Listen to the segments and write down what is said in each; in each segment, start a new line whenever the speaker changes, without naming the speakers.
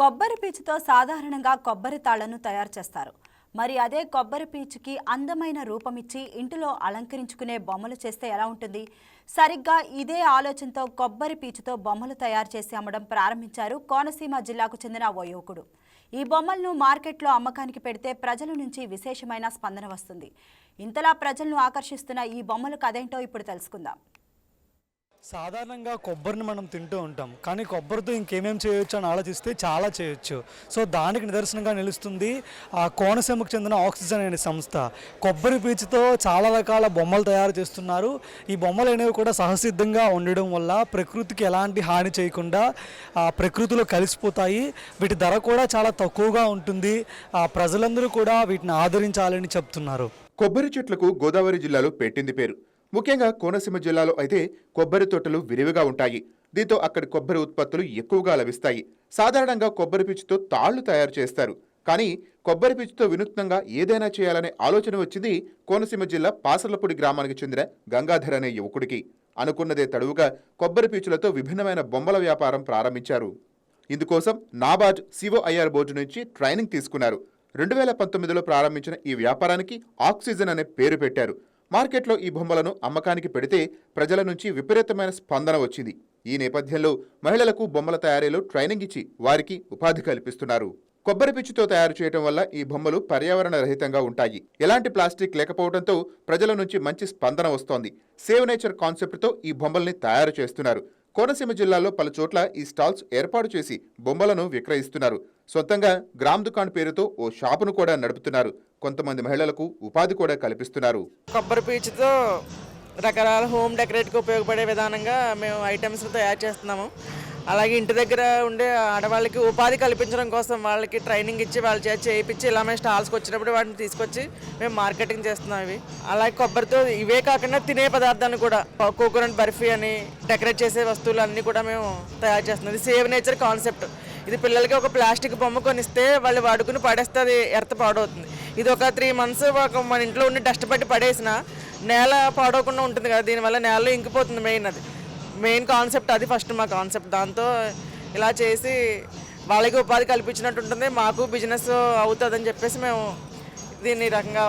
కొబ్బరి పీచుతో సాధారణంగా కొబ్బరి తాళ్ళను తయారు చేస్తారు. మరి అదే కొబ్బరి పీచుకి అందమైన రూపమిచ్చి ఇంటిలో అలంకరించుకునే బొమ్మలు చేస్తే ఎలా ఉంటుంది? సరిగ్గా ఇదే ఆలోచనతో కొబ్బరి పీచుతో బొమ్మలు తయారు చేసి అమ్మడం ప్రారంభించారు కోనసీమ జిల్లాకు చెందిన ఓ యువకుడు. ఈ బొమ్మలను మార్కెట్లో అమ్మకానికి పెడితే ప్రజల నుంచి విశేషమైన స్పందన వస్తుంది. ఇంతలా ప్రజలను ఆకర్షిస్తున్న ఈ బొమ్మలు కదేంటో ఇప్పుడు తెలుసుకుందాం.
సాధారణంగా కొబ్బరిని మనం తింటూ ఉంటాం. కానీ కొబ్బరితో ఇంకేమేం చేయొచ్చు అని ఆలోచిస్తే చాలా చేయొచ్చు. సో దానికి నిదర్శనంగా నిలుస్తుంది ఆ కోనసీమకు చెందిన ఆక్సిజన్ అనే సంస్థ. కొబ్బరి పీచుతో చాలా రకాల బొమ్మలు తయారు చేస్తున్నారు. ఈ బొమ్మలు అనేవి కూడా సహసిద్ధంగా ఉండడం వల్ల ప్రకృతికి ఎలాంటి హాని చేయకుండా ఆ ప్రకృతిలో కలిసిపోతాయి. వీటి ధర కూడా చాలా తక్కువగా ఉంటుంది. ఆ ప్రజలందరూ కూడా వీటిని ఆదరించాలని చెప్తున్నారు.
కొబ్బరి చెట్లకు గోదావరి జిల్లాలో పెట్టింది పేరు. ముఖ్యంగా కోనసీమ జిల్లాలో అయితే కొబ్బరి తోటలు విరివిగా ఉంటాయి. దీంతో అక్కడి కొబ్బరి ఉత్పత్తులు ఎక్కువగా లభిస్తాయి. సాధారణంగా కొబ్బరి పీచుతో తాళ్ళు తయారు చేస్తారు. కానీ కొబ్బరి పీచుతో వినూత్నంగా ఏదైనా చేయాలనే ఆలోచన వచ్చింది కోనసీమ జిల్లా పాసర్లపూడి గ్రామానికి చెందిన గంగాధర్ అనే యువకుడికి. అనుకున్నదే తడువుగా కొబ్బరి పీచులతో విభిన్నమైన బొమ్మల వ్యాపారం ప్రారంభించారు. ఇందుకోసం నాబార్డ్ సిఓఐఆర్ బోర్డు నుంచి ట్రైనింగ్ తీసుకున్నారు. రెండు వేల పంతొమ్మిదిలో ప్రారంభించిన ఈ వ్యాపారానికి ఆక్సిజన్ అనే పేరు పెట్టారు. మార్కెట్లో ఈ బొమ్మలను అమ్మకానికి పెడితే ప్రజల నుంచి విపరీతమైన స్పందన వచ్చింది. ఈ నేపథ్యంలో మహిళలకు బొమ్మల తయారీలో ట్రైనింగ్ ఇచ్చి వారికి ఉపాధి కల్పిస్తున్నారు. కొబ్బరి పిచ్చితో తయారు చేయడం వల్ల ఈ బొమ్మలు పర్యావరణ రహితంగా ఉంటాయి. ఎలాంటి ప్లాస్టిక్ లేకపోవడంతో ప్రజల నుంచి మంచి స్పందన వస్తోంది. సేవ్ నేచర్ కాన్సెప్ట్తో ఈ బొమ్మల్ని తయారు చేస్తున్నారు. కోనసీమ జిల్లాలో పలు చోట్ల ఈ స్టాల్స్ ఏర్పాటు చేసి బొమ్మలను విక్రయిస్తున్నారు. సొంతంగా గ్రామ్ దుకాణ్ పేరుతో ఓ షాపును కూడా నడుపుతున్నారు. కొంతమంది మహిళలకు ఉపాధి కూడా కల్పిస్తున్నారు.
కొబ్బరి పీచుతో రకరకాల హోమ్ డెకరేట్కి ఉపయోగపడే విధానంగా మేము ఐటమ్స్ తయారు చేస్తున్నాము. అలాగే ఇంటి దగ్గర ఉండే ఆడవాళ్ళకి ఉపాధి కల్పించడం కోసం వాళ్ళకి ట్రైనింగ్ ఇచ్చి వాళ్ళ చేతి చేయించి ఇలా మేము స్టాల్స్కి వచ్చినప్పుడు వాటిని తీసుకొచ్చి మేము మార్కెటింగ్ చేస్తున్నాం ఇవి. అలాగే కొబ్బరితో ఇవే కాకుండా తినే పదార్థాన్ని కూడా కోకోనట్ బర్ఫీ అని డెకరేట్ చేసే వస్తువులు అన్నీ కూడా మేము తయారు చేస్తున్నాం. ఇది సేవ్ నేచర్ కాన్సెప్ట్. ఇది పిల్లలకి ఒక ప్లాస్టిక్ బొమ్మ కొనిస్తే వాళ్ళు వాడుకుని పడేస్తే అది ఎర్త పాడవుతుంది. ఇది ఒక త్రీ మంత్స్ ఒక మన ఇంట్లో ఉండి డస్ట్ పట్టి పడేసిన నేల పాడవకుండా ఉంటుంది కదా దీనివల్ల నేలలో ఇంకిపోతుంది మెయిన్ అది. మెయిన్ కాన్సెప్ట్ అది ఫస్ట్ మా కాన్సెప్ట్. దాంతో ఇలా చేసి వాళ్ళకి ఉపాధి కల్పించినట్టు ఉంటుంది మాకు బిజినెస్ అవుతుందని చెప్పేసి మేము దీన్ని రకంగా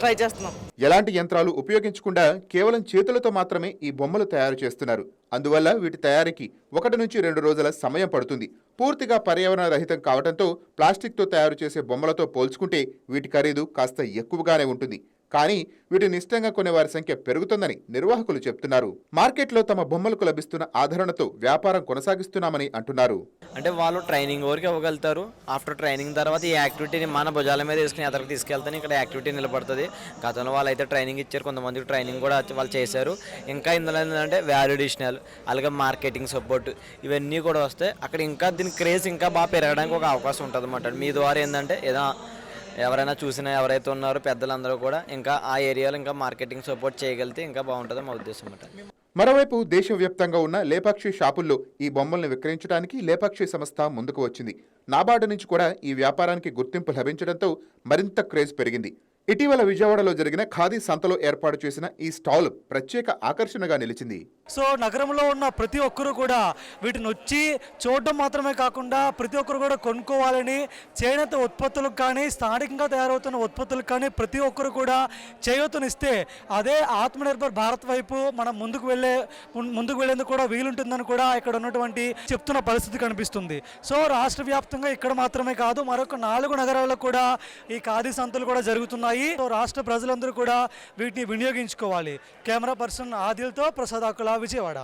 ట్రై చేస్తున్నాం.
ఎలాంటి యంత్రాలు ఉపయోగించకుండా కేవలం చేతులతో మాత్రమే ఈ బొమ్మలు తయారు చేస్తున్నారు. అందువల్ల వీటి తయారీకి ఒకటి నుంచి రెండు రోజుల సమయం పడుతుంది. పూర్తిగా పర్యావరణ రహితం కావడంతో ప్లాస్టిక్తో తయారు చేసే బొమ్మలతో పోల్చుకుంటే వీటి ఖరీదు కాస్త ఎక్కువగానే ఉంటుంది. కానీ వీటిని ఇష్టంగా కొనేవారి సంఖ్య పెరుగుతుందని నిర్వాహకులు చెప్తున్నారు. మార్కెట్లో తమ బొమ్మలకు లభిస్తున్న ఆదరణతో వ్యాపారం కొనసాగిస్తున్నామని అంటున్నారు.
అంటే వాళ్ళు ట్రైనింగ్ వరకు ఇవ్వగలుగుతారు. ఆఫ్టర్ ట్రైనింగ్ తర్వాత ఈ యాక్టివిటీని మన భుజాల మీద వేసుకుని ఎదరికి తీసుకెళ్తాను ఇక్కడ యాక్టివిటీ నిలబడుతుంది. గతంలో వాళ్ళు అయితే ట్రైనింగ్ ఇచ్చారు. కొంతమందికి ట్రైనింగ్ కూడా వాళ్ళు చేశారు. ఇంకా ఇందులో ఏంటంటే వ్యాలిడేషనల్ అలాగే మార్కెటింగ్ సపోర్ట్ ఇవన్నీ కూడా వస్తాయి అక్కడ ఇంకా దీని క్రేజ్ ఇంకా బాగా పెరగడానికి ఒక అవకాశం ఉంటుంది అన్నమాట మీ ద్వారా ఏంటంటే ఏదో ఎవరైనా చూసినా ఎవరైతే ఉన్నారో పెద్దలందరూ కూడా ఇంకా ఆ ఏరియాలో ఇంకా మార్కెటింగ్ సపోర్ట్ చేయగలిగితే ఇంకా బాగుంటుంది మా ఉద్దేశం అన్నమాట
మరోవైపు దేశవ్యాప్తంగా ఉన్న లేపాక్షి షాపుల్లో ఈ బొమ్మల్ని విక్రయించడానికి లేపాక్షి సంస్థ ముందుకు వచ్చింది. నాబార్డు నుంచి కూడా ఈ వ్యాపారానికి గుర్తింపు లభించడంతో మరింత క్రేజ్ పెరిగింది. ఇటీవల విజయవాడలో జరిగిన ఖాదీ సంతలో ఏర్పాటు చేసిన ఈ స్టాల్ ప్రత్యేక ఆకర్షణగా నిలిచింది.
సో నగరంలో ఉన్న ప్రతి ఒక్కరూ కూడా వీటిని వచ్చి చూడడం మాత్రమే కాకుండా ప్రతి ఒక్కరు కూడా కొనుక్కోవాలని చేనేత ఉత్పత్తులకు కానీ స్థానికంగా తయారవుతున్న ఉత్పత్తులకు కానీ ప్రతి ఒక్కరు కూడా చేయూతనిస్తే అదే ఆత్మనిర్భర్ భారత్ వైపు మనం ముందుకు వెళ్ళే ముందుకు వెళ్ళేందుకు కూడా వీలుంటుందని కూడా ఇక్కడ ఉన్నటువంటి చెప్తున్న పరిస్థితి కనిపిస్తుంది. సో రాష్ట్ర వ్యాప్తంగా ఇక్కడ మాత్రమే కాదు మరొక నాలుగు నగరాల్లో కూడా ఈ ఖాదీ సంతలు కూడా జరుగుతున్నాయి. సో రాష్ట్ర ప్రజలందరూ కూడా వీటిని వినియోగించుకోవాలి. కెమెరా పర్సన్ ఆదిల్తో ప్రసాద్ ఆకుల విజయవాడ.